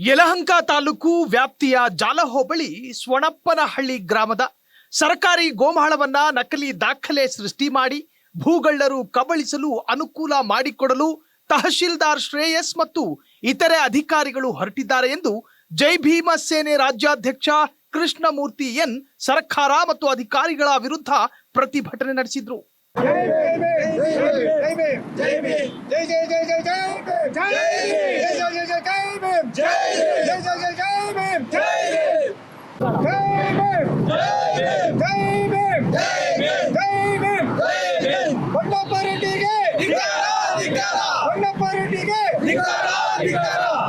ಯಲಹಂಕ ತಾಲೂಕು ವ್ಯಾಪ್ತಿಯ ಜಾಲಹೋಬಳಿ ಸ್ವಣಪ್ಪನಹಳ್ಳಿ ಗ್ರಾಮದ ಸರ್ಕಾರಿ ಗೋಮಾಳವನ್ನ ನಕಲಿ ದಾಖಲೆ ಸೃಷ್ಟಿ ಮಾಡಿ ಭೂಗಳ್ಳರು ಕಬಳಿಸಲು ಅನುಕೂಲ ಮಾಡಿಕೊಡಲು ತಹಶೀಲ್ದಾರ್ ಶ್ರೇಯಸ್ ಮತ್ತು ಇತರೆ ಅಧಿಕಾರಿಗಳು ಹೊರಟಿದ್ದಾರೆ ಎಂದು ಜೈ ಭೀಮ ಸೇನೆ ರಾಜ್ಯಾಧ್ಯಕ್ಷ ಕೃಷ್ಣಮೂರ್ತಿ ಎನ್ ಸರ್ಕಾರ ಮತ್ತು ಅಧಿಕಾರಿಗಳ ವಿರುದ್ಧ ಪ್ರತಿಭಟನೆ ನಡೆಸಿದ್ರು ಜೈ ಜೈ ಜೈ ಜೈ ಜೈ ಜೈ ಜೈ ಜೈ ಭೀಮ್ ಜೈ ಜೈ ಭೀಮ್ ಜೈ ಭೀಮ್ ಜೈ ಭೀಮ್ ಜೈ ಭೀಮ್ ಬಂಡಪ್ಪ ರೆಡ್ಡಿಗೆ ಬಂಡಪ್ಪ ರೆಡ್ಡಿಗೆ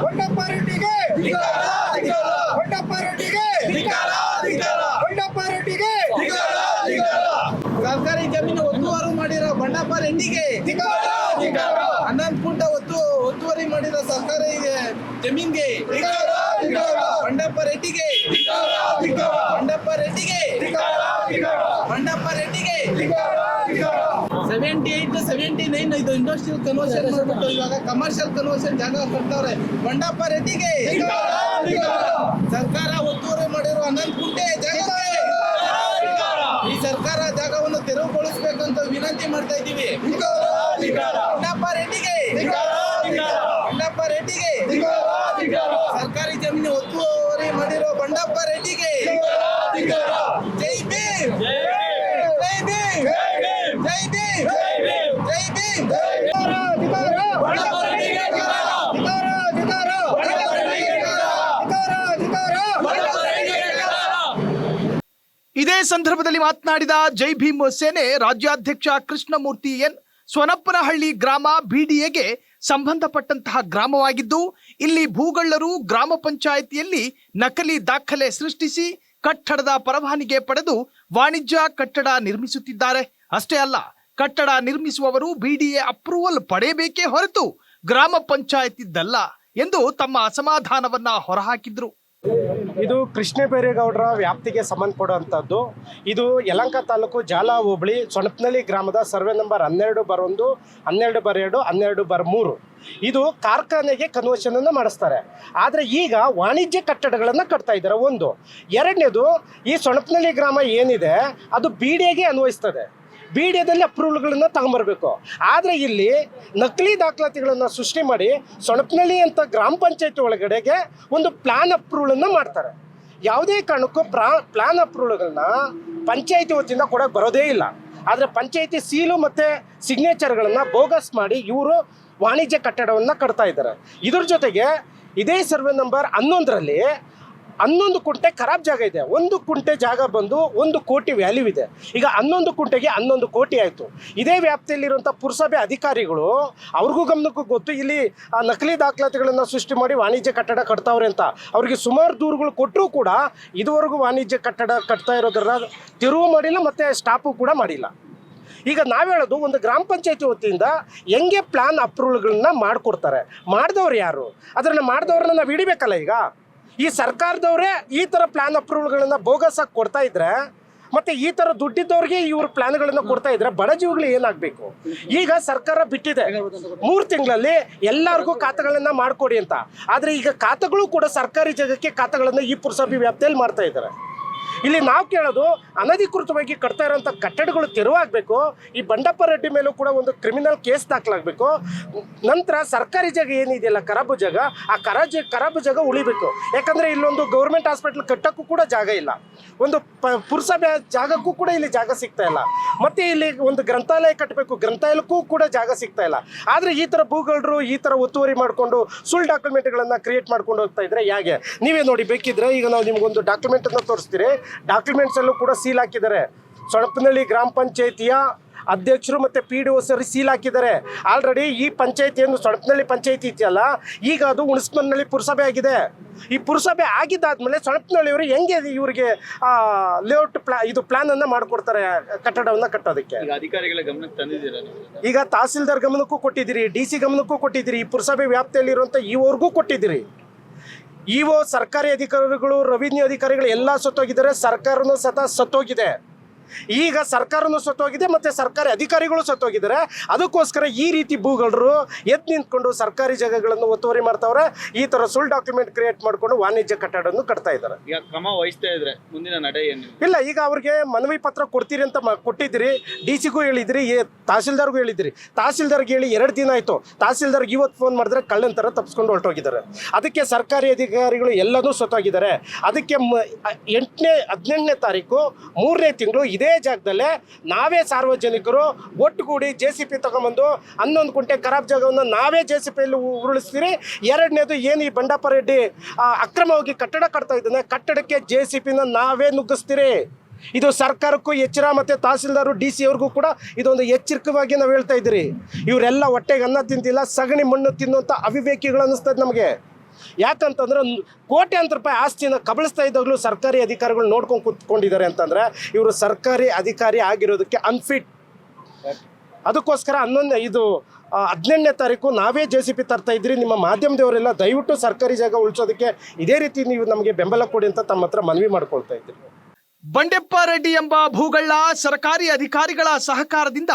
ಬಂಡಪ್ಪ ರೆಡ್ಡಿಗೆ ಬಂಡಪ್ಪ ರೆಡ್ಡಿಗೆ ಸರ್ಕಾರಿ ಜಮೀನು ಒತ್ತುವರಿ ಮಾಡಿರೋ ಬಂಡಪ್ಪ ರೆಡ್ಡಿಗೆ ಹನ್ನೊಂದು ಜಮೀನ್ಗೆ ಬಂಡಪ್ಪ ರೆಡ್ಡಿಗೆ ಬಂಡಪ್ಪ ರೆಡ್ಡಿಗೆ ಬಂಡಪ್ಪ ರೆಡ್ಡಿಗೆ ಸೆವೆಂಟಿ ಏಟ್ ಸೆವೆಂಟಿ ನೈನ್ ಇದು ಇಂಡಸ್ಟ್ರಿಯಲ್ ಕನ್ವರ್ಷನ್ ಮಾಡ್ಬಿಟ್ಟು ಇವಾಗ ಕಮರ್ಷಿಯಲ್ ಕನ್ವರ್ಷನ್ ಜಾಗ ಕೊಡ್ತಾವ್ರೆ ಬಂಡಪ್ಪ ರೆಡ್ಡಿಗೆ ಸರ್ಕಾರ ಒತ್ತುವರಿ ಮಾಡಿರುವ ಅನಂತ್ ಕುಂಟೆ ಜಾಗಕ್ಕೆ ಈ ಸರ್ಕಾರ ಜಾಗವನ್ನು ತೆರವುಗೊಳಿಸಬೇಕಂತ ವಿನಂತಿ ಮಾಡ್ತಾ ಇದ್ದೀವಿ. ಬಂಡಪ್ಪ ರೆಡ್ಡಿಗೆ ಬಂಡಪ್ಪ ರೆಡ್ಡಿಗೆ ಸರ್ಕಾರಿ ಜಮೀನು ಒತ್ತುವರಿ ಮಾಡಿರೋ ಬಂಡಪ್ಪ ರೆಡ್ಡಿಗೆ ಜೈ ಭೀಮ್ ಜೈ ಭೀಮ್ ಜೈ ಭೀಮ್ ಜೈ ಭೀಮ್ ಇದೇ ಸಂದರ್ಭದಲ್ಲಿ ಮಾತನಾಡಿದ ಜೈ ಭೀಮ್ ಸೇನೆ ರಾಜ್ಯಾಧ್ಯಕ್ಷ ಕೃಷ್ಣಮೂರ್ತಿ ಎನ್ ಸ್ವನಪ್ಪನಹಳ್ಳಿ ಗ್ರಾಮ ಬಿಡಿಎಗೆ ಸಂಬಂಧಪಟ್ಟಂತಹ ಗ್ರಾಮವಾಗಿದ್ದು ಇಲ್ಲಿ ಭೂಗಳ್ಳರು ಗ್ರಾಮ ಪಂಚಾಯಿತಿಯಲ್ಲಿ ನಕಲಿ ದಾಖಲೆ ಸೃಷ್ಟಿಸಿ ಕಟ್ಟಡದ ಪರವಾನಿಗೆ ಪಡೆದು ವಾಣಿಜ್ಯ ಕಟ್ಟಡ ನಿರ್ಮಿಸುತ್ತಿದ್ದಾರೆ. ಅಷ್ಟೇ ಅಲ್ಲ, ಕಟ್ಟಡ ನಿರ್ಮಿಸುವವರು ಬಿಡಿಎ ಅಪ್ರೂವಲ್ ಪಡೆಯಬೇಕೇ ಹೊರತು ಗ್ರಾಮ ಪಂಚಾಯತಿದ್ದಲ್ಲ ಎಂದು ತಮ್ಮ ಅಸಮಾಧಾನವನ್ನ ಹೊರಹಾಕಿದ್ರು. ಇದು ಕೃಷ್ಣ ಬೈರೇಗೌಡರ ವ್ಯಾಪ್ತಿಗೆ ಸಂಬಂಧಪಡುವಂಥದ್ದು ಇದು ಯಲಂಕ ತಾಲೂಕು ಜಾಲ ಹೋಬಳಿ ಸೊಣಪ್ನಳ್ಳಿ ಗ್ರಾಮದ ಸರ್ವೆ ನಂಬರ್ ಹನ್ನೆರಡು ಬರ್ ಒಂದು, ಹನ್ನೆರಡು ಬರ್ ಎರಡು, ಹನ್ನೆರಡು ಬರ್ ಮೂರು. ಇದು ಕಾರ್ಖಾನೆಗೆ ಕನ್ವರ್ಷನ್ ಅನ್ನು ಮಾಡಿಸ್ತಾರೆ. ಆದರೆ ಈಗ ವಾಣಿಜ್ಯ ಕಟ್ಟಡಗಳನ್ನು ಕಟ್ತಾ ಇದ್ದಾರೆ. ಒಂದು. ಎರಡನೇದು ಈ ಸೊಣಪ್ನಳ್ಳಿ ಗ್ರಾಮ ಏನಿದೆ, ಅದು ಬಿಡಿಎಗೆ ಅನ್ವಯಿಸ್ತದೆ. ಬೀಡಿಯಾದಲ್ಲಿ ಅಪ್ರೂವಲ್ಗಳನ್ನು ತಗೊಂಬರ್ಬೇಕು. ಆದರೆ ಇಲ್ಲಿ ನಕಲಿ ದಾಖಲಾತಿಗಳನ್ನು ಸೃಷ್ಟಿ ಮಾಡಿ ಸೊಣಪ್ನಳ್ಳಿ ಅಂತ ಗ್ರಾಮ ಪಂಚಾಯತ್ ಒಳಗಡೆಗೆ ಒಂದು ಪ್ಲಾನ್ ಅಪ್ರೂವಲನ್ನು ಮಾಡ್ತಾರೆ. ಯಾವುದೇ ಕಾರಣಕ್ಕೂ ಪ್ರಾ ಪ್ಲಾನ್ ಅಪ್ರೂವಲ್ಗಳನ್ನ ಪಂಚಾಯತಿ ವತಿಯಿಂದ ಕೊಡೋಕೆ ಬರೋದೇ ಇಲ್ಲ. ಆದರೆ ಪಂಚಾಯತಿ ಸೀಲು ಮತ್ತು ಸಿಗ್ನೇಚರ್ಗಳನ್ನು ಬೋಗಸ್ ಮಾಡಿ ಇವರು ವಾಣಿಜ್ಯ ಕಟ್ಟಡವನ್ನು ಕಟ್ತಾ ಇದ್ದಾರೆ. ಇದ್ರ ಜೊತೆಗೆ ಇದೇ ಸರ್ವೆ ನಂಬರ್ ಹನ್ನೊಂದರಲ್ಲಿ ಹನ್ನೊಂದು ಕುಂಟೆ ಖರಾಬ್ ಜಾಗ ಇದೆ. ಒಂದು ಕುಂಟೆ ಜಾಗ ಬಂದು ಒಂದು ಕೋಟಿ ವ್ಯಾಲ್ಯೂ ಇದೆ. ಈಗ ಹನ್ನೊಂದು ಕುಂಟೆಗೆ ಹನ್ನೊಂದು ಕೋಟಿ ಆಯಿತು. ಇದೇ ವ್ಯಾಪ್ತಿಯಲ್ಲಿರುವಂಥ ಪುರಸಭೆ ಅಧಿಕಾರಿಗಳು ಅವ್ರಿಗೂ ಗಮನಕ್ಕೂ ಗೊತ್ತು, ಇಲ್ಲಿ, ಆ, ನಕಲಿ ದಾಖಲಾತಿಗಳನ್ನು ಸೃಷ್ಟಿ ಮಾಡಿ ವಾಣಿಜ್ಯ ಕಟ್ಟಡ ಕಟ್ತಾವ್ರೆ ಅಂತ. ಅವರಿಗೆ ಸುಮಾರು ದೂರುಗಳು ಕೊಟ್ಟರೂ ಕೂಡ ಇದುವರೆಗೂ ವಾಣಿಜ್ಯ ಕಟ್ಟಡ ಕಟ್ತಾ ಇರೋದ್ರ ತಿರುವು ಮಾಡಿಲ್ಲ, ಮತ್ತು ಸ್ಟಾಪು ಕೂಡ ಮಾಡಿಲ್ಲ. ಈಗ ನಾವು ಹೇಳೋದು, ಒಂದು ಗ್ರಾಮ ಪಂಚಾಯತಿ ವತಿಯಿಂದ ಹೆಂಗೆ ಪ್ಲಾನ್ ಅಪ್ರೂವಲ್ಗಳನ್ನ ಮಾಡಿಕೊಡ್ತಾರೆ? ಮಾಡಿದವ್ರು ಯಾರು? ಅದನ್ನು ಮಾಡಿದವ್ರನ್ನ ನಾವು ಹಿಡಿಬೇಕಲ್ಲ ಈಗ? ಈ ಸರ್ಕಾರದವರೇ ಈ ಥರ ಪ್ಲಾನ್ ಅಪ್ರೂವಲ್ಗಳನ್ನ ಬೋಗಸಾಗಿ ಕೊಡ್ತಾ ಇದ್ರೆ, ಮತ್ತೆ ಈ ಥರ ದುಡ್ಡಿದ್ದವ್ರಿಗೆ ಇವ್ರ ಪ್ಲಾನ್ಗಳನ್ನು ಕೊಡ್ತಾ ಇದ್ರೆ ಬಡ ಜೀವಗಳು ಏನಾಗಬೇಕು? ಈಗ ಸರ್ಕಾರ ಬಿಟ್ಟಿದೆ. ಮೂರು ತಿಂಗಳಲ್ಲಿ ಎಲ್ಲರಿಗೂ ಖಾತೆಗಳನ್ನ ಮಾಡಿಕೊಡಿ ಅಂತ. ಆದರೆ ಈಗ ಖಾತೆಗಳು ಕೂಡ ಸರ್ಕಾರಿ ಜಾಗಕ್ಕೆ ಖಾತೆಗಳನ್ನು ಈ ಪುರಸಭೆ ವ್ಯಾಪ್ತಿಯಲ್ಲಿ ಮಾಡ್ತಾ ಇದ್ದಾರೆ ಇಲ್ಲಿ ನಾವು ಕೇಳೋದು ಅನಧಿಕೃತವಾಗಿ ಕಟ್ತಾ ಇರೋಂಥ ಕಟ್ಟಡಗಳು ತೆರವಾಗಬೇಕು, ಈ ಬಂಡಪ್ಪ ರೆಡ್ಡಿ ಮೇಲೂ ಕೂಡ ಒಂದು ಕ್ರಿಮಿನಲ್ ಕೇಸ್ ದಾಖಲಾಗಬೇಕು. ನಂತರ ಸರ್ಕಾರಿ ಜಾಗ ಏನಿದೆಯಲ್ಲ ಖರಾಬು ಜಾಗ, ಆ ಕರಾಜ ಖರಾಬು ಜಾಗ ಉಳಿಬೇಕು. ಯಾಕಂದರೆ ಇಲ್ಲೊಂದು ಗೌರ್ಮೆಂಟ್ ಹಾಸ್ಪಿಟ್ಲ್ ಕಟ್ಟೋಕ್ಕೂ ಕೂಡ ಜಾಗ ಇಲ್ಲ. ಒಂದು ಪುರಸಭೆ ಜಾಗಕ್ಕೂ ಕೂಡ ಇಲ್ಲಿ ಜಾಗ ಸಿಗ್ತಾ ಇಲ್ಲ. ಮತ್ತೆ ಇಲ್ಲಿ ಒಂದು ಗ್ರಂಥಾಲಯ ಕಟ್ಟಬೇಕು, ಗ್ರಂಥಾಲಯಕ್ಕೂ ಕೂಡ ಜಾಗ ಸಿಗ್ತಾ ಇಲ್ಲ. ಆದರೆ ಈ ಥರ ಭೂಗಳರು ಈ ಥರ ಒತ್ತುವರಿ ಮಾಡಿಕೊಂಡು ಸುಳ್ಳು ಡಾಕ್ಯುಮೆಂಟ್ಗಳನ್ನು ಕ್ರಿಯೇಟ್ ಮಾಡ್ಕೊಂಡು ಹೋಗ್ತಾ ಇದ್ರೆ ಹೇಗೆ ನೀವೇ ನೋಡಿ ಬೇಕಿದ್ರೆ ಈಗ ನಾವು ನಿಮ್ಗೊಂದು ಡಾಕ್ಯುಮೆಂಟನ್ನು ತೋರಿಸ್ತೀರಿ. ಡಾಕ್ಯುಮೆಂಟ್ಸ್ ಅಲ್ಲೂ ಕೂಡ ಸೀಲ್ ಹಾಕಿದ್ದಾರೆ. ಸೊಳಪ್ಪನಹಳ್ಳಿ ಗ್ರಾಮ ಪಂಚಾಯತಿಯ ಅಧ್ಯಕ್ಷರು ಮತ್ತು ಪಿ ಡಿ ಒ ಸರಿ ಸೀಲ್ ಹಾಕಿದ್ದಾರೆ. ಆಲ್ರೆಡಿ ಈ ಪಂಚಾಯತಿ ಏನು ಪಂಚಾಯಿತಿ ಪಂಚಾಯತಿ ಇದೆಯಲ್ಲ ಈಗ ಅದು ಹುಣಸ್ಮನಹಳ್ಳಿ ಪುರಸಭೆ ಆಗಿದೆ. ಈ ಪುರಸಭೆ ಆಗಿದ್ದಾದ್ಮೇಲೆ ಸೊಳಪ್ನಹಳ್ಳಿಯವರು ಹೆಂಗೆ ಇವರಿಗೆ ಲೇಔಟ್ ಪ್ಲಾ ಇದು ಪ್ಲಾನನ್ನು ಮಾಡಿಕೊಡ್ತಾರೆ ಕಟ್ಟಡವನ್ನು ಕಟ್ಟೋದಕ್ಕೆ? ಈಗ ಅಧಿಕಾರಿಗಳ ಗಮನಕ್ಕೆ ತಂದಿದ್ದೀರಾ ಈಗ ತಹಸೀಲ್ದಾರ್ ಗಮನಕ್ಕೂ ಕೊಟ್ಟಿದ್ದೀರಿ ಡಿ ಸಿ ಗಮನಕ್ಕೂ ಕೊಟ್ಟಿದ್ದೀರಿ ಈ ಪುರಸಭೆ ವ್ಯಾಪ್ತಿಯಲ್ಲಿರುವಂಥ ಈವರೆಗೂ ಕೊಟ್ಟಿದ್ದೀರಿ. ಇಒ ಸರ್ಕಾರಿ ಅಧಿಕಾರಿಗಳು ರೆವಿನ್ಯೂ ಅಧಿಕಾರಿಗಳು ಎಲ್ಲ ಸತ್ತೋಗಿದ್ದಾರೆ. ಸರ್ಕಾರನೂ ಸತ ಸತ್ತೋಗಿದೆ. ಈಗ ಸರ್ಕಾರನೂ ಸತ್ತೋಗಿದೆ ಮತ್ತು ಸರ್ಕಾರಿ ಅಧಿಕಾರಿಗಳು ಸತ್ತೋಗಿದ್ದಾರೆ. ಅದಕ್ಕೋಸ್ಕರ ಈ ರೀತಿ ಭೂಗಳರು ಎದ್ದು ನಿಂತ್ಕೊಂಡು ಸರ್ಕಾರಿ ಜಾಗಗಳನ್ನು ಒತ್ತುವರಿ ಮಾಡ್ತಾವ್ರೆ. ಈ ಥರ ಸುಳ್ಳು ಡಾಕ್ಯುಮೆಂಟ್ ಕ್ರಿಯೇಟ್ ಮಾಡಿಕೊಂಡು ವಾಣಿಜ್ಯ ಕಟ್ಟಡವನ್ನು ಕಟ್ತಾ ಇದ್ದಾರೆ. ಈಗ ಕ್ರಮ ವಹಿಸ್ತಾ ಇದ್ರೆ ಮುಂದಿನ ನಡೆ ಏನು? ಇಲ್ಲ ಈಗ ಅವ್ರಿಗೆ ಮನವಿ ಪತ್ರ ಕೊಡ್ತೀರಿ ಅಂತ ಕೊಟ್ಟಿದ್ರಿ ಕೊಟ್ಟಿದ್ದೀರಿ. ಡಿ ಸಿಗೂ ಹೇಳಿದ್ರಿ ಎ- ತಹಸೀಲ್ದಾರ್ಗೂ ಹೇಳಿದ್ರಿ. ತಹಸೀಲ್ದಾರ್ಗೆ ಹೇಳಿ ಎರಡು ದಿನ ಆಯಿತು. ತಹಸೀಲ್ದಾರ್ಗೆ ಇವತ್ತು ಫೋನ್ ಮಾಡಿದ್ರೆ ಕಳ್ಳನ ಥರ ತಪ್ಪಿಸ್ಕೊಂಡು ಹೊರಟೋಗಿದ್ದಾರೆ. ಅದಕ್ಕೆ ಸರ್ಕಾರಿ ಅಧಿಕಾರಿಗಳು ಎಲ್ಲನೂ ಸತ್ತೋಗಿದ್ದಾರೆ. ಅದಕ್ಕೆ ಎಂಟನೇ ಹದಿನೆಂಟನೇ ತಾರೀಕು ಮೂರನೇ ತಿಂಗಳು ಇದೇ ಜಾಗದಲ್ಲೇ ನಾವೇ ಸಾರ್ವಜನಿಕರು ಒಟ್ಟುಗೂಡಿ ಜೆ ಸಿ ಪಿ ತಗೊಂಬಂದು ಹನ್ನೊಂದು ಕುಂಟೆ ಖರಾಬ್ ಜಾಗವನ್ನು ನಾವೇ ಜೆ ಸಿ ಪಿಯಲ್ಲಿ ಉರುಳಿಸ್ತೀರಿ. ಎರಡನೇದು ಏನು ಈ ಬಂಡಪ್ಪ ರೆಡ್ಡಿ ಅಕ್ರಮವಾಗಿ ಕಟ್ಟಡ ಕಟ್ತಾ ಇದ್ದಾನೆ, ಕಟ್ಟಡಕ್ಕೆ ಜೆ ಸಿ ಪಿನ ನಾವೇ ನುಗ್ಗಿಸ್ತೀರಿ. ಇದು ಸರ್ಕಾರಕ್ಕೂ ಎಚ್ಚರ ಮತ್ತು ತಹಸೀಲ್ದಾರು ಡಿ ಸಿ ಅವ್ರಿಗೂ ಕೂಡ ಇದೊಂದು ಎಚ್ಚರಿಕವಾಗಿ ನಾವು ಹೇಳ್ತಾ ಇದ್ದೀರಿ. ಇವರೆಲ್ಲ ಹೊಟ್ಟೆಗೆ ಅನ್ನ ತಿಂತಿಲ್ಲ ಸಗಣಿ ಮಣ್ಣು ತಿನ್ನುವಂಥ ಅವಿವೇಕಿಗಳು ಅನ್ನಿಸ್ತದೆ ನಮಗೆ. ಯಾಕಂತಂದ್ರೆ ಕೋಟಿ ಕೋಟ್ಯಾಂತರ ರೂಪಾಯಿ ಆಸ್ತಿನ ಕಬಳಿಸ್ತಾ ಇದ್ದಾಗಲೂ ಸರ್ಕಾರಿ ಅಧಿಕಾರಿಗಳು ನೋಡ್ಕೊಂಡು ಕೂತ್ಕೊಂಡಿದ್ದಾರೆ ಅಂತಂದ್ರೆ ಇವರು ಸರ್ಕಾರಿ ಅಧಿಕಾರಿ ಆಗಿರೋದಕ್ಕೆ ಅನ್ಫಿಟ್ ಅದಕ್ಕೋಸ್ಕರ ಹನ್ನೊಂದು ಇದು ಹದಿನೆಂಟನೇ ತಾರೀಕು ನಾವೇ ಜೆ ಸಿ ಪಿ ತರ್ತಾ ಇದ್ರಿ, ನಿಮ್ಮ ಮಾಧ್ಯಮದವರೆಲ್ಲ ದಯವಿಟ್ಟು ಸರ್ಕಾರಿ ಜಾಗ ಉಳಿಸೋದಕ್ಕೆ ಇದೇ ರೀತಿ ನೀವು ನಮಗೆ ಬೆಂಬಲ ಕೊಡಿ ಅಂತ ತಮ್ಮ ಹತ್ರ ಮನವಿ ಮಾಡ್ಕೊಳ್ತಾ ಇದ್ರಿ. ಬಂಡೆಪ್ಪ ರೆಡ್ಡಿ ಎಂಬ ಭೂಗಳ್ಳ ಸರ್ಕಾರಿ ಅಧಿಕಾರಿಗಳ ಸಹಕಾರದಿಂದ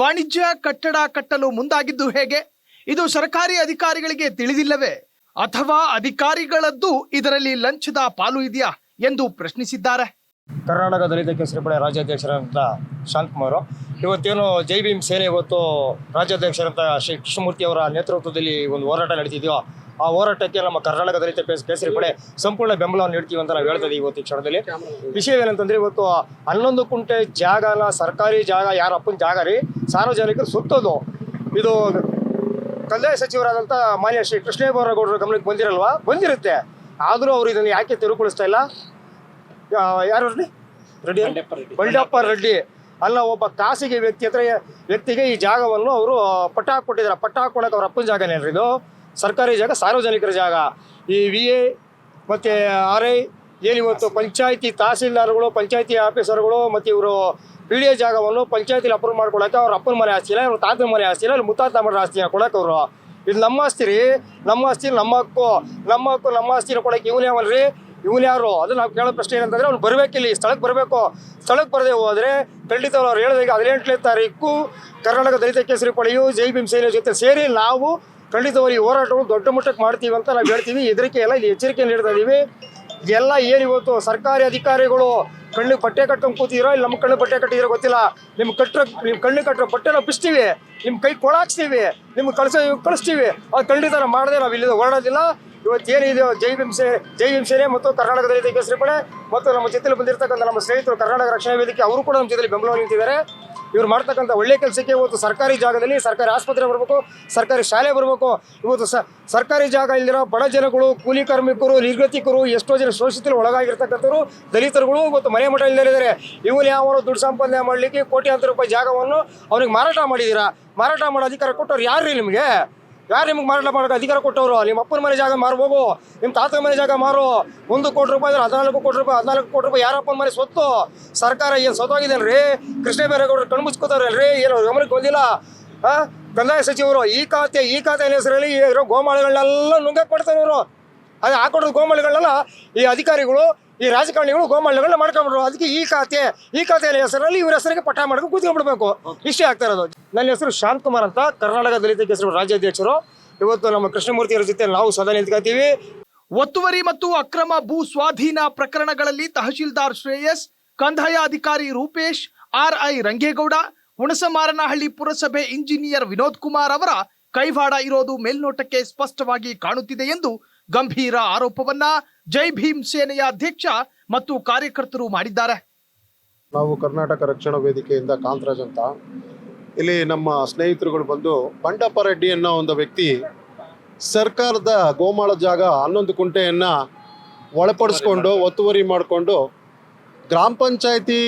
ವಾಣಿಜ್ಯ ಕಟ್ಟಡ ಕಟ್ಟಲು ಮುಂದಾಗಿದ್ದು ಹೇಗೆ? ಇದು ಸರ್ಕಾರಿ ಅಧಿಕಾರಿಗಳಿಗೆ ತಿಳಿದಿಲ್ಲವೇ? ಅಥವಾ ಅಧಿಕಾರಿಗಳದ್ದು ಇದರಲ್ಲಿ ಲಂಚದ ಪಾಲು ಇದೆಯಾ ಎಂದು ಪ್ರಶ್ನಿಸಿದ್ದಾರೆ. ಕರ್ನಾಟಕ ದಲಿತ ಕೇಸರಿ ಪಡೆ ರಾಜ್ಯಾಧ್ಯಕ್ಷರಂತ ಶಾಂತಕುಮಾರ್ ಇವತ್ತೇನು ಜೈ ಭೀಮ್ ಸೇನೆ ಇವತ್ತು ರಾಜ್ಯಾಧ್ಯಕ್ಷರಂತ ಶ್ರೀ ಕೃಷ್ಣಮೂರ್ತಿ ಅವರ ನೇತೃತ್ವದಲ್ಲಿ ಒಂದು ಹೋರಾಟ ನಡೀತಿದೆಯೋ, ಆ ಹೋರಾಟಕ್ಕೆ ನಮ್ಮ ಕರ್ನಾಟಕ ದಲಿತ ಕೇಸ್- ಕೇಸರಿ ಪಡೆ ಸಂಪೂರ್ಣ ಬೆಂಬಲವನ್ನು ನೀಡ್ತೀವಿ ಅಂತ ನಾವು ಹೇಳ್ತಾ ಇದೀವಿ ಇವತ್ತು ಈ ಕ್ಷಣದಲ್ಲಿ. ವಿಷಯ ಏನಂತಂದ್ರೆ ಇವತ್ತು ಹನ್ನೊಂದು ಕುಂಟೆ ಜಾಗನ ಸರ್ಕಾರಿ ಜಾಗ ಯಾರಪ್ಪನ ಜಾಗ ರೀ, ಸಾರ್ವಜನಿಕರು ಸುತ್ತೋದು. ಇದು ಕಂದಾಯ ಸಚಿವರಾದಂಥ ಮಾನ್ಯ ಶ್ರೀ ಕೃಷ್ಣೇಗೌಡರ ಗಮನಕ್ಕೆ ಬಂದಿರಲ್ವಾ? ಬಂದಿರುತ್ತೆ. ಆದರೂ ಅವರು ಇದನ್ನು ಯಾಕೆ ತೆರವುಗೊಳಿಸ್ತಾ ಇಲ್ಲ? ಯಾರು ಅವ್ರು? ರೆಡ್ಡಿ ಬಂಡಪ್ಪ ರೆಡ್ಡಿ. ಅಲ್ಲ ಒಬ್ಬ ಖಾಸಗಿ ವ್ಯಕ್ತಿ ಹತ್ರ ವ್ಯಕ್ತಿಗೆ ಈ ಜಾಗವನ್ನು ಅವರು ಪಟ್ಟ ಹಾಕ್ಕೊಟ್ಟಿದ್ದಾರೆ. ಪಟ್ಟ ಹಾಕೊಳಕ್ಕೆ ಅವ್ರ ಅಪ್ಪನ ಜಾಗನೇನ್ರಿ ಇದು? ಸರ್ಕಾರಿ ಜಾಗ ಸಾರ್ವಜನಿಕರ ಜಾಗ. ಈ ವಿ ಎ ಮತ್ತು ಆರ್ ಐ ಏನಿವತ್ತು ಪಂಚಾಯತಿ ತಹಸೀಲ್ದಾರ್ಗಳು ಪಂಚಾಯತಿ ಆಫೀಸರ್ಗಳು ಮತ್ತು ಇವರು ಪಿ ಡಿ ಎ ಜಾಗವನ್ನು ಪಂಚಾಯತಿಲಿ ಅಪ್ರೂವ್ ಮಾಡ್ಕೊಳಕ್ಕೆ ಅವ್ರ ಅಪ್ಪನ ಮನೆ ಆಸ್ತಿ ಇಲ್ಲ ಇವ್ರ ತಾತನ ಮನೆ ಆಸ್ತಿ ಇಲ್ಲ ಇಲ್ಲಿ ಮುತ್ತಾತ ಮನೆ ಆಸ್ತಿನ ಕೊಡಕ್ಕೆ ಅವರು. ಇದು ನಮ್ಮ ಆಸ್ತಿ ರೀ, ನಮ್ಮ ಆಸ್ತಿ, ನಮ್ಮ ಹಕ್ಕು. ನಮ್ಮ ಹಕ್ಕು, ನಮ್ಮ ಆಸ್ತಿನ ಕೊಡಕ್ಕೆ ಇವನೇ ಅವಲ್ರಿ ಇವನು ಯಾರು? ಅದು ನಾವು ಕೇಳೋ ಪ್ರಶ್ನೆ ಏನಂತಂದ್ರೆ ಅವ್ನು ಬರಬೇಕಿಲ್ಲಿ ಸ್ಥಳಕ್ಕೆ ಬರಬೇಕು. ಸ್ಥಳಕ್ಕೆ ಬರದೆ ಹೋದ್ರೆ ಖಂಡಿತ ಅವ್ರು ಹೇಳಿದಾಗ ಹದಿನೆಂಟನೇ ತಾರೀಕು ಕರ್ನಾಟಕ ದಲಿತ ಕೇಸರಿ ಪಡೆಯು ಜೈ ಭೀಮ್ ಸೇನೆ ಜೊತೆ ಸೇರಿ ನಾವು ಖಂಡಿತವಾಗಿ ಹೋರಾಟವನ್ನು ದೊಡ್ಡ ಮಟ್ಟಕ್ಕೆ ಮಾಡ್ತೀವಿ ಅಂತ ನಾವು ಹೇಳ್ತೀವಿ. ಹೆದರಿಕೆ ಎಲ್ಲ ಇಲ್ಲಿ ಎಚ್ಚರಿಕೆ ನೀಡ್ತಾ ಇದ್ದೀವಿ ಎಲ್ಲ ಏನಿವತ್ತು ಸರ್ಕಾರಿ ಅಧಿಕಾರಿಗಳು ಕಣ್ಣು ಬಟ್ಟೆ ಕಟ್ಕೊಂಡು ಕೂತಿರೋ ಇಲ್ಲಿ ನಮ್ಮ ಕಣ್ಣು ಬಟ್ಟೆ ಕಟ್ಟಿದಿರೋ ಗೊತ್ತಿಲ್ಲ. ನಿಮ್ಮ ಕಟ್ಟೋ ನಿಮ್ಮ ಕಣ್ಣು ಕಟ್ಟರೋ ಬಟ್ಟೆನ ಬಿಸ್ತೀವಿ ನಿಮ್ಮ ಕೈ ಕೊಳಾಕ್ಸ್ತೀವಿ ನಿಮ್ಗೆ ಕಳಿಸೋ ಕಳಿಸ್ತೀವಿ. ಅದು ಖಂಡಿತ ನಾವು ಮಾಡದೆ ನಾವು ಇಲ್ಲಿಂದ ಹೊರಡೋದಿಲ್ಲ. ಇವತ್ತು ಏನಿದೆ ಜೈ ಭೀಮ್ ಜೈ ಭೀಮ್ ಮತ್ತು ಕರ್ನಾಟಕದ ರೀತಿ ಕೇಸರಿ ಪಡೆ ಮತ್ತು ನಮ್ಮ ಜೊತೆಲಿ ಬಂದಿರತಕ್ಕಂಥ ನಮ್ಮ ಸ್ನೇಹಿತರು ಕರ್ನಾಟಕ ರಕ್ಷಣಾ ವೇದಿಕೆ, ಅವರು ಕೂಡ ನಮ್ಮ ಜೊತೆಲಿ ಬೆಂಗಳೂರು ನಿಂತಿದ್ದಾರೆ. ಇವ್ರು ಮಾಡ್ತಕ್ಕಂಥ ಒಳ್ಳೆ ಕೆಲಸಕ್ಕೆ ಇವತ್ತು ಸರ್ಕಾರಿ ಜಾಗದಲ್ಲಿ ಸರ್ಕಾರಿ ಆಸ್ಪತ್ರೆ ಬರಬೇಕು, ಸರ್ಕಾರಿ ಶಾಲೆ ಬರಬೇಕು. ಇವತ್ತು ಸರ್ಕಾರಿ ಜಾಗ ಇಲ್ಲಿರೋ ಬಡ ಜನಗಳು, ಕೂಲಿ ಕಾರ್ಮಿಕರು, ನಿರ್ಗತಿಕರು, ಎಷ್ಟೋ ಜನ ಶೋಷಿತರು ಒಳಗಾಗಿರ್ತಕ್ಕಂಥವ್ರು, ದಲಿತರುಗಳು ಇವತ್ತು ಮನೆ ಮಠ ಇಲ್ಲದಿದ್ದಾರೆ ಇವನು ಯಾವ ದುಡ್ಡು ಸಂಪಾದನೆ ಮಾಡಲಿಕ್ಕೆ ಕೋಟ್ಯಾಂತರ ರೂಪಾಯಿ ಜಾಗವನ್ನು ಅವ್ರಿಗೆ ಮಾರಾಟ ಮಾಡಿದ್ದೀರಾ ಮಾರಾಟ ಮಾಡೋ ಅಧಿಕಾರ ಕೊಟ್ಟವ್ರು ಯಾರು ನಿಮಗೆ? ಯಾರು ನಿಮ್ಗೆ ಮಾರಾಟ ಮಾಡೋಕೆ ಅಧಿಕಾರ ಕೊಟ್ಟವರು? ನಿಮ್ಮ ಅಪ್ಪನ ಮನೆ ಜಾಗ ಮಾರ್ಬೋದು ನಿಮ್ಮ ತಾತನ ಮನೆ ಜಾಗ ಮಾರು. ಒಂದು ಕೋಟಿ ರೂಪಾಯಿ ಅಂದ್ರೆ ಹದಿನಾಲ್ಕು ಕೋಟಿ ರೂಪಾಯಿ, ಹದಿನಾಲ್ಕು ಕೋಟಿ ರೂಪಾಯಿ ಯಾರಪ್ಪನ ಮನೆ ಸ್ವತ್ತು? ಸರ್ಕಾರ ಏನು ಸ್ವತ್ತಾಗಿದೆಯಲ್ರಿ ಕೃಷ್ಣ ಬೈರೇಗೌಡರು ಕಣ್ಮುಚ್ಕೋತಾರಲ್ರಿ ಏನೋ ಗಮನಕ್ಕೆ ಬಂದಿಲ್ಲ? ಹಾಂ ಕಂದಾಯ ಸಚಿವರು, ಈ ಖಾತೆ ಈ ಖಾತೆ ಹೆಸರಲ್ಲಿ ಇರೋ ಗೋಮಾಳಗಳನ್ನೆಲ್ಲ ನುಂಗಕ್ಕೆ ಕೊಡ್ತಾರೆ ಇವರು. ಅದು ಹಾಕೊಡೋದು ಗೋಮಾಳಗಳನ್ನೆಲ್ಲ ಈ ಅಧಿಕಾರಿಗಳು ಈ ರಾಜಕಾರಣಿಗಳು ಗೋಮಾಳಗಳನ್ನ ಮಾಡ್ಕೊಂಡ್ಬಿಡ್ರು ಅದಕ್ಕೆ ಈ ಖಾತೆ, ಈ ಖಾತೆಯಲ್ಲಿ ಹೆಸರಲ್ಲಿ ಇವ್ರ ಹೆಸರಿಗೆ ಪಟ್ಟ ಮಾಡ್ಕೊಂಡು ಕೂತ್ಕೊಂಡ್ಬಿಡ್ಬೇಕು. ಇಷ್ಟೇ ಆಗ್ತಾ ಇರೋದು. ನನ್ನ ಹೆಸರು ಶಾಂತ್ ಕುಮಾರ್ ಅಂತ ಕರ್ನಾಟಕ ದಲಿತ ಕೇಸರಿ ರಾಜ್ಯಾಧ್ಯಕ್ಷರು. ಇವತ್ತು ನಮ್ಮ ಕೃಷ್ಣಮೂರ್ತಿ ಅವರ ಜೊತೆ ನಾವು ಸದಾ ನಿಂತ್ಕೊತೀವಿ ಒತ್ತುವರಿ ಮತ್ತು ಅಕ್ರಮ ಭೂ ಸ್ವಾಧೀನ ಪ್ರಕರಣಗಳಲ್ಲಿ ತಹಶೀಲ್ದಾರ್ ಶ್ರೇಯಸ್, ಕಂದಾಯ ಅಧಿಕಾರಿ ರೂಪೇಶ್, ಆರ್ ಐ ರಂಗೇಗೌಡ, ಹುಣಸಮಾರನಹಳ್ಳಿ ಪುರಸಭೆ ಇಂಜಿನಿಯರ್ ವಿನೋದ್ ಕುಮಾರ್ ಅವರ ಕೈವಾಡ ಇರೋದು ಮೇಲ್ನೋಟಕ್ಕೆ ಸ್ಪಷ್ಟವಾಗಿ ಕಾಣುತ್ತಿದೆ ಎಂದು ಗಂಭೀರ ಆರೋಪವನ್ನ ಜೈ ಭೀಮ್ ಸೇನೆಯ ಅಧ್ಯಕ್ಷ ಮತ್ತು ಕಾರ್ಯಕರ್ತರು ಮಾಡಿದ್ದಾರೆ. ನಾವು ಕರ್ನಾಟಕ ರಕ್ಷಣಾ ವೇದಿಕೆಯಿಂದ ಕಾಂತರಾಜ್ ಅಂತ. ಇಲ್ಲಿ ನಮ್ಮ ಸ್ನೇಹಿತರುಗಳು ಬಂದು ಬಂಡಪ್ಪ ರೆಡ್ಡಿ ಅನ್ನೋ ಒಂದು ವ್ಯಕ್ತಿ ಸರ್ಕಾರದ ಗೋಮಾಳ ಜಾಗ ಹನ್ನೊಂದು ಕುಂಟೆಯನ್ನ ಒಳಪಡಿಸ್ಕೊಂಡು ಒತ್ತುವರಿ ಮಾಡಿಕೊಂಡು ಗ್ರಾಮ ಪಂಚಾಯತಿ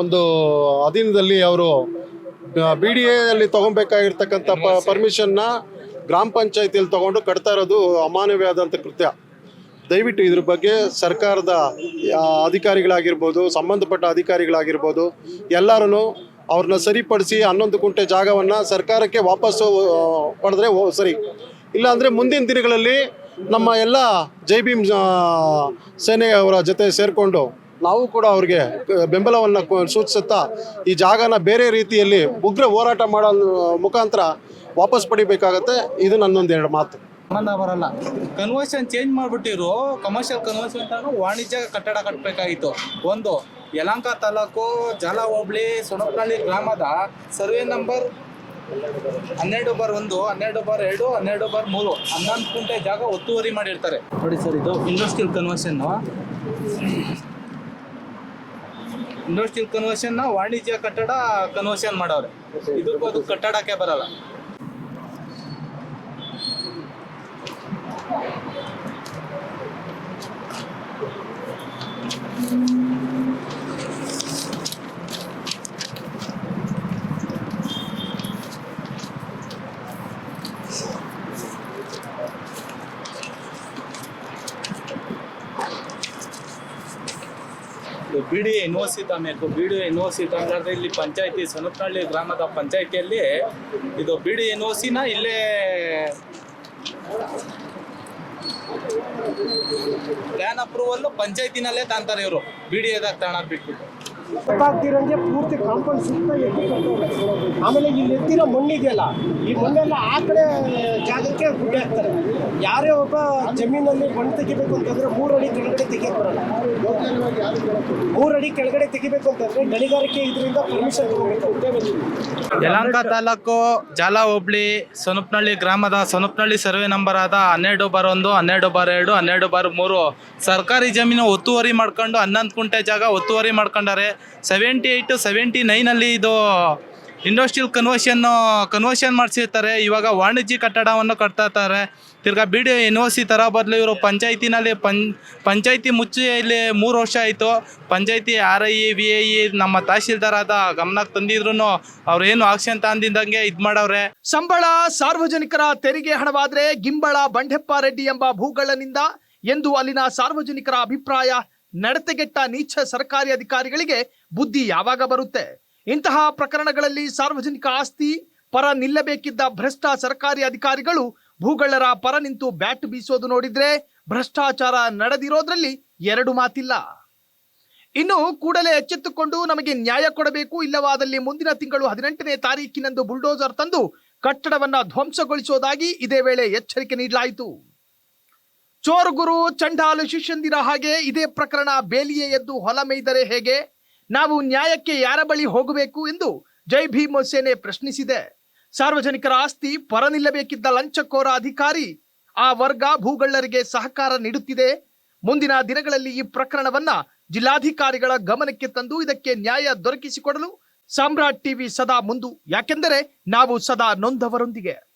ಒಂದು ಅಧೀನದಲ್ಲಿ ಅವರು ಬಿ ಡಿ ಎಲ್ಲಿ ತೊಗೊಬೇಕಾಗಿರ್ತಕ್ಕಂಥ ಪ ಪರ್ಮಿಷನ್ನ ಗ್ರಾಮ ಪಂಚಾಯತಿಯಲ್ಲಿ ತಗೊಂಡು ಕಟ್ತಾ ಇರೋದು ಅಮಾನವೀಯವಾದಂಥ ಕೃತ್ಯ. ದಯವಿಟ್ಟು ಇದ್ರ ಬಗ್ಗೆ ಸರ್ಕಾರದ ಅಧಿಕಾರಿಗಳಾಗಿರ್ಬೋದು, ಸಂಬಂಧಪಟ್ಟ ಅಧಿಕಾರಿಗಳಾಗಿರ್ಬೋದು ಎಲ್ಲರೂ ಅವ್ರನ್ನ ಸರಿಪಡಿಸಿ ಹನ್ನೊಂದು ಕುಂಟೆ ಜಾಗವನ್ನು ಸರ್ಕಾರಕ್ಕೆ ವಾಪಸ್ಸು ಪಡೆದ್ರೆ ಸರಿ. ಇಲ್ಲಾಂದರೆ ಮುಂದಿನ ದಿನಗಳಲ್ಲಿ ನಮ್ಮ ಎಲ್ಲ ಜೈ ಭೀಮ್ ಸೇನೆಯವರ ಜೊತೆ ಸೇರಿಕೊಂಡು ನಾವು ಕೂಡ ಅವ್ರಿಗೆ ಬೆಂಬಲವನ್ನು ಸೂಚಿಸುತ್ತಾ ಈ ಜಾಗನ ಬೇರೆ ರೀತಿಯಲ್ಲಿ ಉಗ್ರ ಹೋರಾಟ ಮಾಡೋ ಮುಖಾಂತರ ವಾಪಸ್ ಪಡಿಬೇಕಾಗತ್ತೆ. ಇದು ನನ್ನೊಂದು ಎರಡು ಮಾತು. ಸಂಬಂಧ ಬರಲ್ಲ. ಕನ್ವರ್ಷನ್ ಚೇಂಜ್ ಮಾಡ್ಬಿಟ್ಟಿರು. ಕಮರ್ಷಿಯಲ್ ಕನ್ವರ್ಷನ್ ತಾನು ವಾಣಿಜ್ಯ ಕಟ್ಟಡ ಕಟ್ಟಬೇಕಾಗಿತ್ತು ಒಂದು, ಯಲಂಕ ತಾಲೂಕು ಜಾಲ ಹೋಬಳಿ ಸೊಣಪನಹಳ್ಳಿ ಗ್ರಾಮದ ಸರ್ವೆ ನಂಬರ್ ಹನ್ನೆರಡು ಬಾರ್ ಒಂದು, ಹನ್ನೆರಡು ಬಾರ್ ಎರಡು, ಹನ್ನೆರಡು ಬಾರ್ ಮೂರು. ಹನ್ನೊಂದು ಕುಂಟೆ ಜಾಗ ಒತ್ತುವರಿ ಮಾಡಿರ್ತಾರೆ. ನೋಡಿ ಸರ್, ಇದು ಇಂಡಸ್ಟ್ರಿಯಲ್ ಕನ್ವರ್ಷನ್ ಇಂಡಸ್ಟ್ರಿಯಲ್ ಕನ್ವರ್ಷನ್ ವಾಣಿಜ್ಯ ಕಟ್ಟಡ ಕನ್ವರ್ಷನ್ ಮಾಡವ್ರೆ ಇದಕ್ಕೂ ಅದು ಕಟ್ಟಡಕ್ಕೆ ಬರಲ್ಲ. ಬಿ ಸಿ ತಾಬೇಕು ಬಿಡಿ ಬಿ ಡಿ ಸಿ ತಗೊಂಡ್ರೆ ಇಲ್ಲಿ ಪಂಚಾಯತಿ ಸನತ್ನಹಳ್ಳಿ ಗ್ರಾಮದ ಪಂಚಾಯತಿಯಲ್ಲಿ ಇದು ಬಿ ಡಿ ಸಿನ ಇಲ್ಲೇ ಪ್ಲಾನ್ ಅಪ್ರೂವಲ್ ಪಂಚಾಯತಿನಲ್ಲೇ ತಾಂತಾರೆ ಇವರು. ಬಿ ಡಿ ಎದಾಗ ತಾಣ ಬಿಟ್ಬಿಟ್ಟು. ಗೊತ್ತಾಗ್ತಿರಂಗೆ ಪೂರ್ತಿ ಕಾಂಪೌಂಡ್ ಸುತ್ತ ಎತ್ತಿ. ಆಮೇಲೆ ಇಲ್ಲಿ ಎತ್ತಿರೋ ಮಣ್ಣಿದೆಯಲ್ಲ, ಈ ಮಣ್ಣೆಲ್ಲ ಆ ಕಡೆ ಜಾಗಕ್ಕೆ ಗುಡ್ಡೆ ಹಾಕ್ತಾರೆ. ಯಾರೇ ಒಬ್ಬ ಜಮೀನಲ್ಲಿ ಮಣ್ಣು ತೆಗಿಬೇಕು ಅಂತಂದ್ರೆ ಮೂರು ಅಡಿ ಕೆಳಗಡೆ ತೆಗಿಯಕ್ ಬರಲ್ಲ. ಮೂರು ಅಡಿ ಕೆಳಗಡೆ ತೆಗಿಬೇಕು ಅಂತಂದ್ರೆ ಗಣಿಗಾರಿಕೆ ಇದರಿಂದ ಪರ್ಮಿಷನ್ ತಗೋಬೇಕು. ಯಲಹಂಕ ತಾಲೂಕು ಜಾಲ ಹೋಬಳಿ ಸೊನಪ್ನಹಳ್ಳಿ ಗ್ರಾಮದ ಸೊನಪ್ನಹಳ್ಳಿ ಸರ್ವೆ ನಂಬರ್ ಆದ ಹನ್ನೆರಡು ಬಾರ್ ಒಂದು, ಹನ್ನೆರಡು ಬಾರ್ ಎರಡು, ಹನ್ನೆರಡು ಬಾರ್ ಮೂರು. ಸರ್ಕಾರಿ ಜಮೀನು ಒತ್ತುವರಿ ಮಾಡ್ಕೊಂಡು ಹನ್ನೊಂದು ಕುಂಟೆ ಜಾಗ ಒತ್ತುವರಿ ಮಾಡ್ಕೊಂಡಾರೆ ಸೆವೆಂಟಿ ಏಯ್ಟು ಸೆವೆಂಟಿ ನೈನಲ್ಲಿ ಇದು ಇಂಡಸ್ಟ್ರಿಯಲ್ ಕನ್ವರ್ಷನ್ ಕನ್ವರ್ಷನ್ ಮಾಡಿಸಿರ್ತಾರೆ. ಇವಾಗ ವಾಣಿಜ್ಯ ಕಟ್ಟಡವನ್ನು ಕಟ್ತಾ ಇರ್ತಾರೆ ತಿರ್ಗಾ ಬಿ ಡಿ ಸಿ ಥರ ಬದಲು ಇವರು ಪಂಚಾಯತಿನಲ್ಲಿ ಪಂ, ಪಂಚಾಯತಿ ಮುಚ್ಚಿ ಇಲ್ಲಿ ಮೂರು ವರ್ಷ ಆಯಿತು. ಪಂಚಾಯತಿ R I E V I ನಮ್ಮ ತಹಶೀಲ್ದಾರ್ ಆದ ಗಮನಕ್ಕೆ ತಂದಿದ್ರು ಅವ್ರೇನು ಆಕ್ಷನ್ ತಂದಿದ್ದಂಗೆ ಇದು ಮಾಡವ್ರೆ. ಸಂಬಳ ಸಾರ್ವಜನಿಕರ ತೆರಿಗೆ ಹಣವಾದ್ರೆ ಗಿಂಬಳ ಬಂಡೆಪ್ಪ ರೆಡ್ಡಿ ಎಂಬ ಭೂಗಳನಿಂದ ಎಂದು ಅಲ್ಲಿನ ಸಾರ್ವಜನಿಕರ ಅಭಿಪ್ರಾಯ ನಡತೆಗೆಟ್ಟ ನೀಚ ಸರ್ಕಾರಿ ಅಧಿಕಾರಿಗಳಿಗೆ ಬುದ್ಧಿ ಯಾವಾಗ ಬರುತ್ತೆ? ಇಂತಹ ಪ್ರಕರಣಗಳಲ್ಲಿ ಸಾರ್ವಜನಿಕ ಆಸ್ತಿ ಪರ ನಿಲ್ಲಬೇಕಿದ್ದ ಭ್ರಷ್ಟ ಸರ್ಕಾರಿ ಅಧಿಕಾರಿಗಳು ಭೂಗಳರ ಪರ ನಿಂತು ಬ್ಯಾಟ್ ಬೀಸೋದು ನೋಡಿದ್ರೆ ಭ್ರಷ್ಟಾಚಾರ ನಡೆದಿರೋದ್ರಲ್ಲಿ ಎರಡು ಮಾತಿಲ್ಲ. ಇನ್ನು ಕೂಡಲೇ ಎಚ್ಚೆತ್ತುಕೊಂಡು ನಮಗೆ ನ್ಯಾಯ ಕೊಡಬೇಕು ಇಲ್ಲವಾದಲ್ಲಿ ಮುಂದಿನ ತಿಂಗಳು ಹದಿನೆಂಟನೇ ತಾರೀಕಿನಂದು ಬುಲ್ಡೋಸರ್ ತಂದು ಕಟ್ಟಡವನ್ನ ಧ್ವಂಸಗೊಳಿಸೋದಾಗಿ ಇದೇ ವೇಳೆ ಎಚ್ಚರಿಕೆ ನೀಡಲಾಯಿತು. ಚೋರುಗುರು ಚಂಡಾಲು ಶಿಷ್ಯಂದಿರ ಹಾಗೆ ಇದೇ ಪ್ರಕರಣ ಬೇಲಿಯೇ ಎದ್ದು ಹೊಲ ಮೇಯ್ದರೆ ಹೇಗೆ? ನಾವು ನ್ಯಾಯಕ್ಕೆ ಯಾರ ಬಳಿ ಹೋಗಬೇಕು ಎಂದು ಜೈ ಭೀಮ್ ಸೇನೆ ಪ್ರಶ್ನಿಸಿದೆ. ಸಾರ್ವಜನಿಕರ ಆಸ್ತಿ ಪರ ನಿಲ್ಲಬೇಕಿದ್ದ ಲಂಚಕೋರ ಅಧಿಕಾರಿ ಆ ವರ್ಗ ಭೂಗಳ್ಳರಿಗೆ ಸಹಕಾರ ನೀಡುತ್ತಿದೆ. ಮುಂದಿನ ದಿನಗಳಲ್ಲಿ ಈ ಪ್ರಕರಣವನ್ನ ಜಿಲ್ಲಾಧಿಕಾರಿಗಳ ಗಮನಕ್ಕೆ ತಂದು ಇದಕ್ಕೆ ನ್ಯಾಯ ದೊರಕಿಸಿಕೊಡಲು ಸಾಮ್ರಾಟ್ ಟಿವಿ ಸದಾ ಮುಂದು. ಯಾಕೆಂದರೆ ನಾವು ಸದಾ ನೊಂದವರೊಂದಿಗೆ.